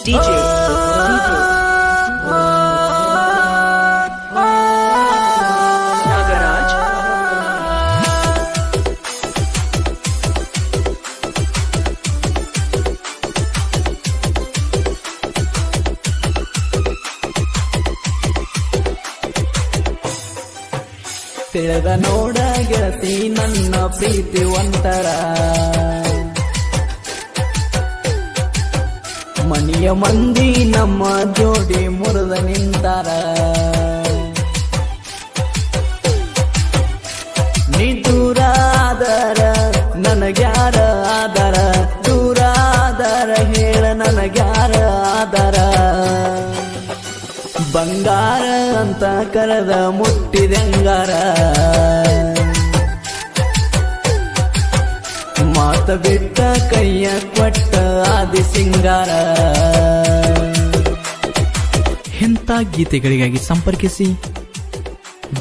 DJ. Nagaraj. ತಿಳಿದ ನೋಡ ಗೆಳತಿ ನನ್ನ ಪ್ರೀತಿ ಒಂತರ ಮಂದಿ ನಮ್ಮ ಜೋಡಿ ಮುರಿದ ನಿಂತಾರ. ನೀ ದೂರ ಆದರ ನನಗ್ಯಾರ ಆದರ? ದೂರ ಆದರ ಹೇಳ ನನಗ್ಯಾರ ಆದರ? ಬಂಗಾರ ಅಂತ ಕರೆದ ಮುಟ್ಟಿದಂಗಾರ. ಮಾತ ಬಿಟ್ಟ ಕೈಯ ಕೊಟ್ಟ ಆದಿ ಸಿಂಗಾರ. ಇಂಥ ಗೀತೆಗಳಿಗಾಗಿ ಸಂಪರ್ಕಿಸಿ?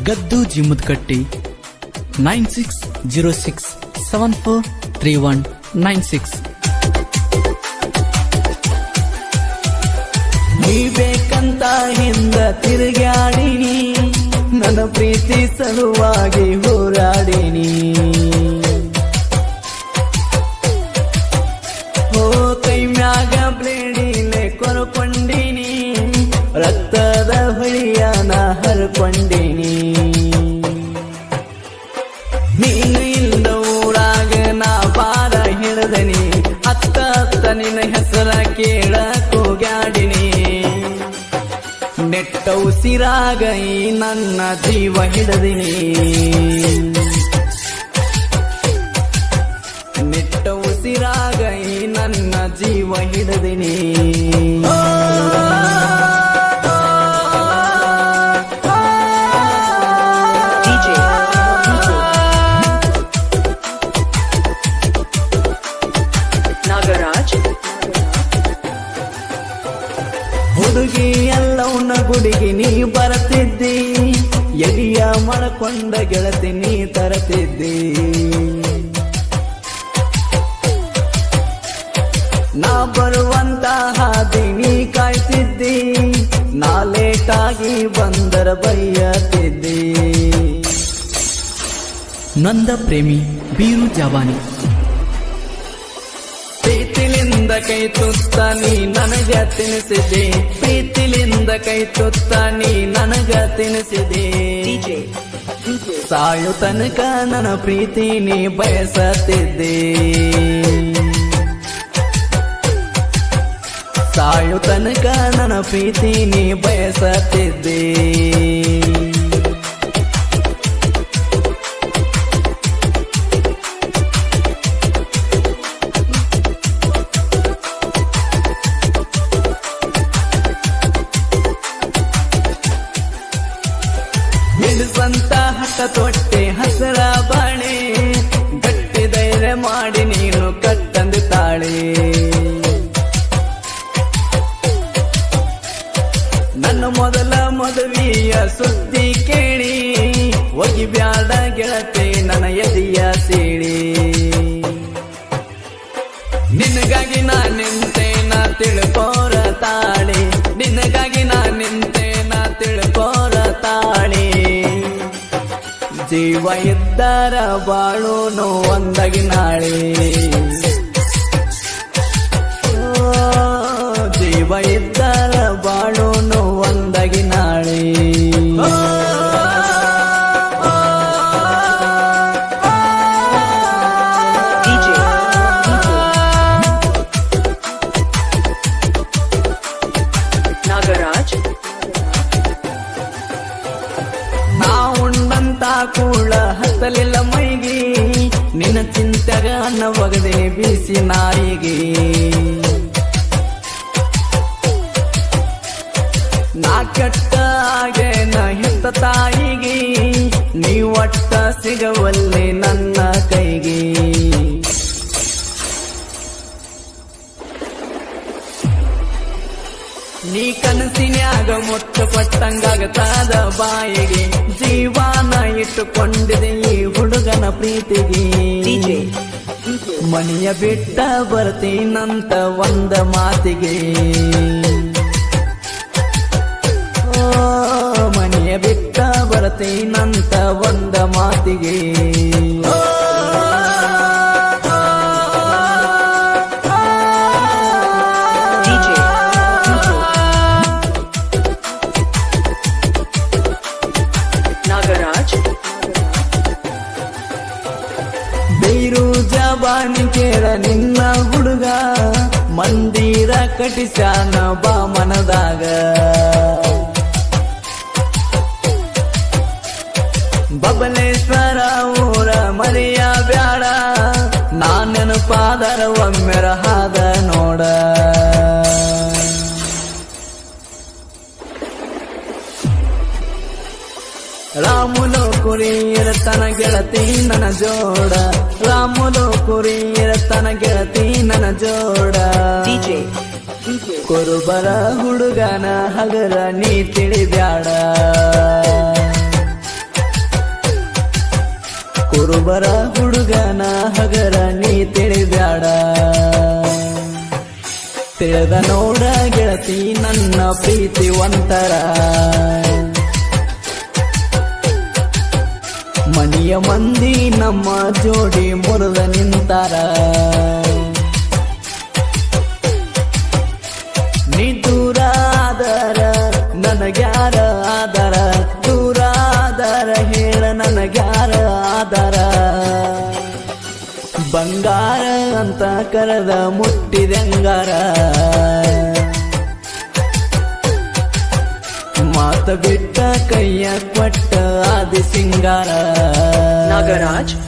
ಗದ್ದು ಜಿಮುದ್ಕಟ್ಟಿ nine six zero six seven four three one nine six. ನೀ ಬೇಕಂತ ಹಿಂದ ತಿರುಗಾಡಿನಿ ನನ್ನ ಪ್ರೀತಿ ಸಲುವಾಗಿ ಹೋರಾಡಿನಿ. ಹರ್ಕೊಂಡಿನಿ ನೀನು ಇಲ್ಲ ಊರಾಗ ನಾ ಬಾರ ಹಿಡದನಿ. ಅತ್ತ ಅತ್ತ ನಿನ್ನ ಹೆಸರ ಕೇಳ ಕೂಗಾಡಿನಿ ನೆಟ್ಟ ಉಸಿರಾಗ ನನ್ನ ಜೀವ ಹಿಡದಿನಿ. ನೆಟ್ಟ ಉಸಿರಾಗ ನನ್ನ ಜೀವ ಹಿಡದಿನಿ. ಹುಡುಗಿ ಎಲ್ಲವನ್ನ ಗುಡಿಗೆ ನೀ ಬರತಿದ್ದಿ. ಎಲ್ಲಿಯ ಮಳಕೊಂಡ ಗೆಳತಿ ನೀ ತರತಿದ್ದಿ. ನಾ ಬರುವಂತ ಹಾದಿ ನೀ ಕಾಯ್ತಿದ್ದಿ. ನಾ ಲೇಟಾಗಿ ಬಂದರ ಬೈಯತಿದ್ದಿ. ನಂದ ಪ್ರೇಮಿ ಬೀರು ಜಾವಾನಿ. ಕೈ ತುತ್ತ ನೀ ನನಗ ತಿನಿಸಿದೆ. ಪ್ರೀತಿಲಿಂದ ಕೈ ತುತ್ತ ನೀ ನನಗ ತಿನಿಸಿದೆ. ಸಾಯು ತನಕ ನನ್ನ ಪ್ರೀತಿ ನೀ ಬಯಸತಿದ್ದೆ ಸಾಯು ತನಕ ನನ್ನ ಪ್ರೀತಿ ನೀ ಬಯಸತಿದ್ದೆ ಹಠ ತೊಟ್ಟೆ ಹಸರ ಬಾಳೆ ಗಟ್ಟಿ ಧೈರ್ಯ ಮಾಡಿ ನೀನು ಕಟ್ಟಂದು ತಾಳೆ. ಜೀವ ಇದ್ದಾರ ಬಾಳು ಒಂದಾಗಿ ನಾಳೆ. ಜೀವ ಇದ್ದಾರ ಬಾಳು ಒಂದಾಗಿ ನಾಳೆ. ಉಂಡಂತ ಕೂಳ ಹತ್ತಲಿಲ್ಲ ಮೈಗೆ. ನಿನ್ನ ಚಿಂತೆಗ ಅನ್ನ ಒಗದೆ ಬೀಸಿ ನಾಯಿಗೆ. ನಾ ಕೆಟ್ಟ ನ ಹೆತ್ತ ತಾಯಿಗೆ. ನೀವು ಅಟ್ಟ ಸಿಗವಲ್ಲಿ ನನ್ನ ಕೈಗೆ. ನೀ ಕನಸಿನ್ಯಾಗ ಮೊಟ್ಟ ಪಟ್ಟಂಗಾಗತಾದ ಬಾಯಿಗೆ. ಜೀವಾನ ಇಟ್ಟುಕೊಂಡಿದೆ ಈ ಹುಡುಗನ ಪ್ರೀತಿಗೆ. ಮನೆಯ ಬಿಟ್ಟ ಬರ್ತೀನಂತ ಒಂದ ಮಾತಿಗೆ. ಮನೆಯ ಬಿಟ್ಟ ಬಿಟ್ಟ ಬರ್ತೀನಂತ ಒಂದ ಮಾತಿಗೆ. ಬೀರು ಜಬಾನಿ ಕೇಳ ನಿನ್ನ ಹುಡುಗ. ಮಂದಿರ ಕಟಿಸ್ಯಾನ ಬಾ ಮನದಾಗ. ಬಬಲೇಶ್ವರ ಊರ ಮರಿಯ ಬ್ಯಾಡ. ನಾನೆನಪಾದರ ಒಮ್ಮೆರ ಹಾದ ನೋಡ. ರಾಮುಲು ಕುರಿಯರ ತನ ಗೆಳತಿ ನನ್ನ ಜೋಡ. ರಾಮುಲು ಕುರಿಯರ ತನ ಗೆಳತಿ ನನ್ನ ಜೋಡ. ಕುರುಬರ ಹುಡುಗನ ಹಗರ ನೀ ತಿಳಿಬ್ಯಾಡ. ಕುರುಬರ ಹುಡುಗನ ಹಗರ ನೀ ತಿಳಿಬ್ಯಾಡ. ತಿಳಿದ ನೋಡ ಗೆಳತಿ ನನ್ನ ಪ್ರೀತಿ ಒಂತರ ಮನಿಯ ಮಂದಿ ನಮ್ಮ ಜೋಡಿ ಮುರಿದ ನಿಂತಾರ. ನೀ ದೂರ ಆದರ ನನಗ್ಯಾರ ಆದರ? ದೂರ ಆದರ ಹೇಳ ನನಗ್ಯಾರ ಆದರ? ಬಂಗಾರ ಅಂತ ಕರೆದ ಮುಟ್ಟಿದಂಗಾರ ಮಾತ ಬಿಟ್ಟ ಕೈಯ ಕೊಟ್ಟ ಆದಿ ಸಿಂಗಾರ Nagaraj.